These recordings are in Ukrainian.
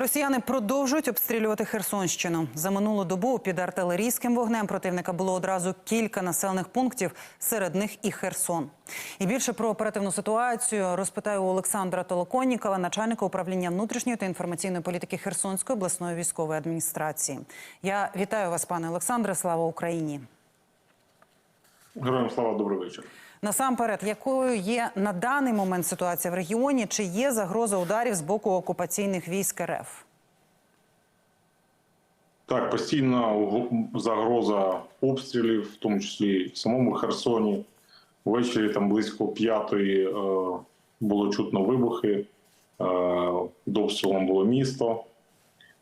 Росіяни продовжують обстрілювати Херсонщину. За минулу добу під артилерійським вогнем противника було одразу кілька населених пунктів, серед них і Херсон. І більше про оперативну ситуацію розпитаю у Олександра Толоконнікова, начальника управління внутрішньої та інформаційної політики Херсонської обласної військової адміністрації. Я вітаю вас, пане Олександре. Слава Україні! Героям слава добрий вечір. Насамперед, якою є на даний момент ситуація в регіоні? Чи є загроза ударів з боку окупаційних військ РФ? Так, постійна загроза обстрілів, в тому числі в самому Херсоні. Ввечері там близько п'ятої е, було чутно вибухи. Е, було місто.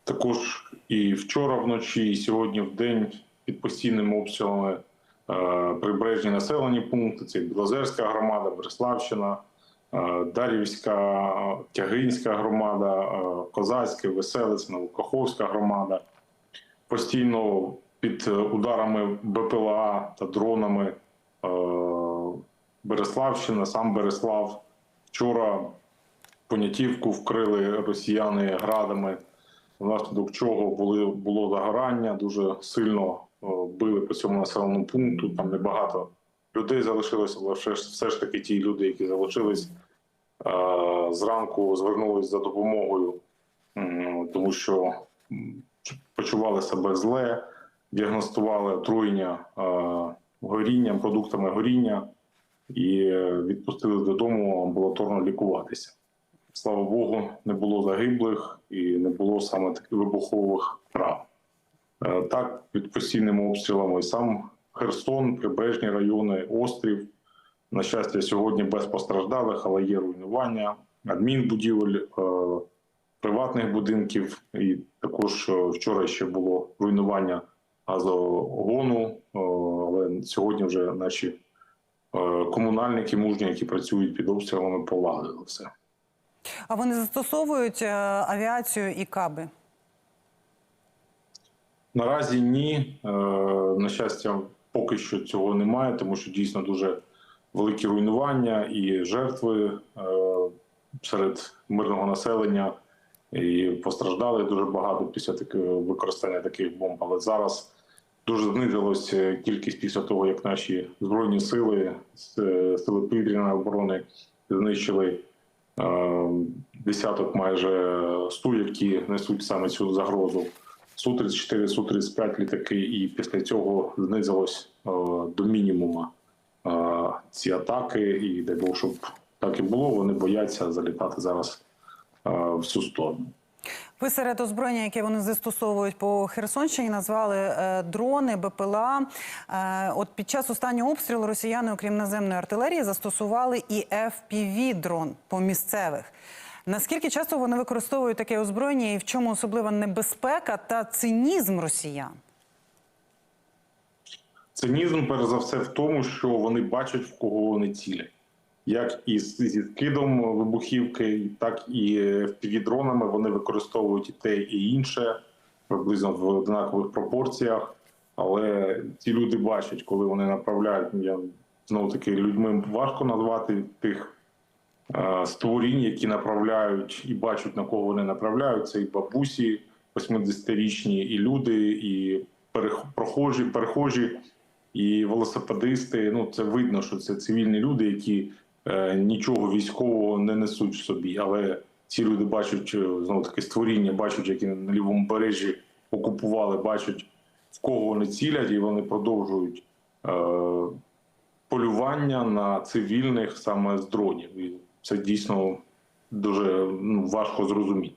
Також і вчора вночі, і сьогодні в день під постійними обстрілами прибережні населені пункти. Це Білозерська громада, Береславщина, е, Дарівська, Тягинська громада, е, Козацьке, Веселець, Новокаховська громада. Постійно під е, ударами БПЛА та дронами е, Береславщина, сам Береслав. Вчора понятівку вкрили росіяни градами, внаслідок чого були, було загорання, дуже сильно е, били по цьому населеному пункту. Там небагато людей залишилося, але все ж, таки ті люди, які залишились, е, зранку звернулись за допомогою, тому що почували себе зле, діагностували отруєння е, горінням, продуктами горіння і відпустили додому амбулаторно лікуватися. Слава Богу, не було загиблих і не було саме таких вибухових травм. Е, Так, під постійними обстрілами сам Херсон, прибережні райони, острів. На щастя, сьогодні без постраждалих, але є руйнування адмінбудівель, е, приватних будинків. І також е, вчора ще було руйнування газогону, але сьогодні вже наші комунальники мужні, які працюють під обстрілами, полагодили все. А вони застосовують е, авіацію і каби? Наразі ні. Е, На щастя, поки що цього немає, тому що дійсно дуже великі руйнування і жертви е, серед мирного населення. І постраждали дуже багато після використання таких бомб. Але зараз дуже знизилася кількість після того, як наші збройні сили, сили повітряної оборони знищили десяток майже су, які несуть саме цю загрозу. Су-34, Су-35 літаки, і після цього знизилось е, до мінімуму е, ці атаки. І дай Бог, щоб так і було. Вони бояться залітати зараз е, в цю сторону. Ви серед озброєння, яке вони застосовують по Херсонщині, назвали е, дрони, БПЛА. Е, от під час останнього обстрілу росіяни, окрім наземної артилерії, застосували і FPV-дрон по місцевих. Наскільки часто вони використовують таке озброєння і в чому особлива небезпека та цинізм росіян? Цинізм, перш за все, в тому, що вони бачать, в кого вони цілять. Як і зі скидом вибухівки, так і дронами вони використовують і те, і інше, приблизно в однакових пропорціях. Але ці люди бачать, коли вони направляють. Я знову таки людьми важко назвати тих е, створінь, які направляють і бачать, на кого вони направляють. Це і бабусі 80-річні, і люди, і перех- прохожі, перехожі, і велосипедисти. Ну це видно, що це цивільні люди, які е, нічого військового не несуть в собі. Але ці люди бачать е, знову таки створіння, бачать, які на лівому бережі окупували, бачать в кого вони цілять, і вони продовжують е, полювання на цивільних саме з дронів. І це дійсно дуже ну, важко зрозуміти.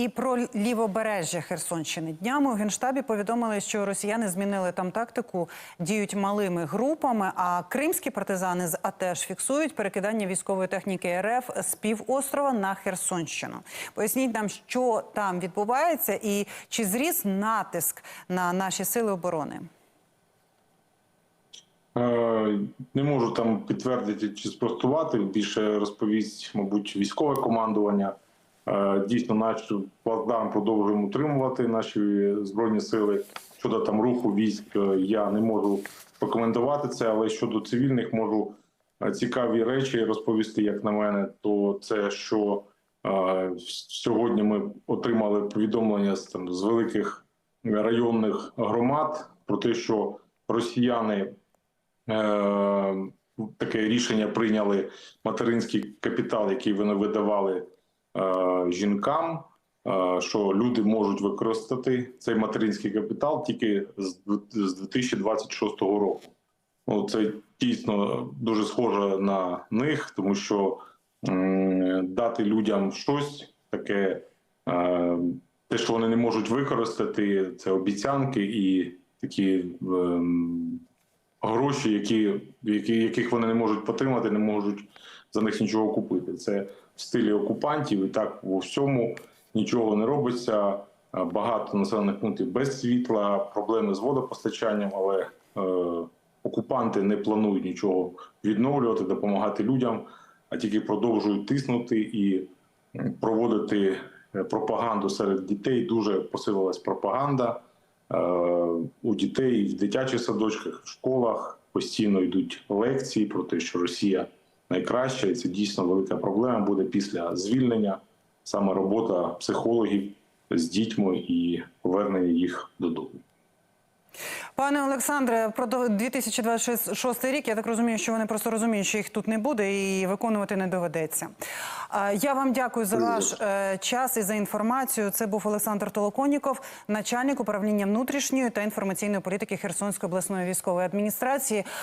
І про лівобережжя Херсонщини днями у генштабі повідомили, що росіяни змінили там тактику, діють малими групами. А кримські партизани з АТЕШ фіксують перекидання військової техніки РФ з півострова на Херсонщину. Поясніть нам, що там відбувається, і чи зріс натиск на наші сили оборони. Е, Не можу там підтвердити чи спростувати. Більше розповість, мабуть, військове командування. Е, Дійсно, наш плацдарм продовжуємо утримувати наші збройні сили. Щодо там руху військ, е, я не можу прокоментувати це, але щодо цивільних можу е, цікаві речі розповісти, як на мене, то це що Е, Сьогодні ми отримали повідомлення з, там, з великих районних громад про те, що росіяни е, таке рішення прийняли материнський капітал, який вони видавали жінкам. е, Що люди можуть використати цей материнський капітал тільки з 2026 року. Ну, це дійсно дуже схоже на них, тому що дати людям щось таке, е, те, що вони не можуть використати, це обіцянки і такі гроші, які, які, яких вони не можуть потримати, не можуть за них нічого купити. Це в стилі окупантів, і так у всьому нічого не робиться. Е, Багато населених пунктів без світла, проблеми з водопостачанням, але е, окупанти не планують нічого відновлювати, допомагати людям, а тільки продовжують тиснути і проводити е, пропаганду серед дітей. Дуже посилилась пропаганда е, у дітей в дитячих садочках, в школах постійно йдуть лекції про те, що Росія найкраща, і це дійсно велика проблема буде після звільнення. Саме робота психологів з дітьми і повернення їх додому. Пане Олександре, про до- 2026 рік я так розумію, що вони просто розуміють, що їх тут не буде і виконувати не доведеться. Я вам дякую за ваш е, час і за інформацію. Це був Олександр Толоконіков, начальник управління внутрішньої та інформаційної політики Херсонської обласної військової адміністрації.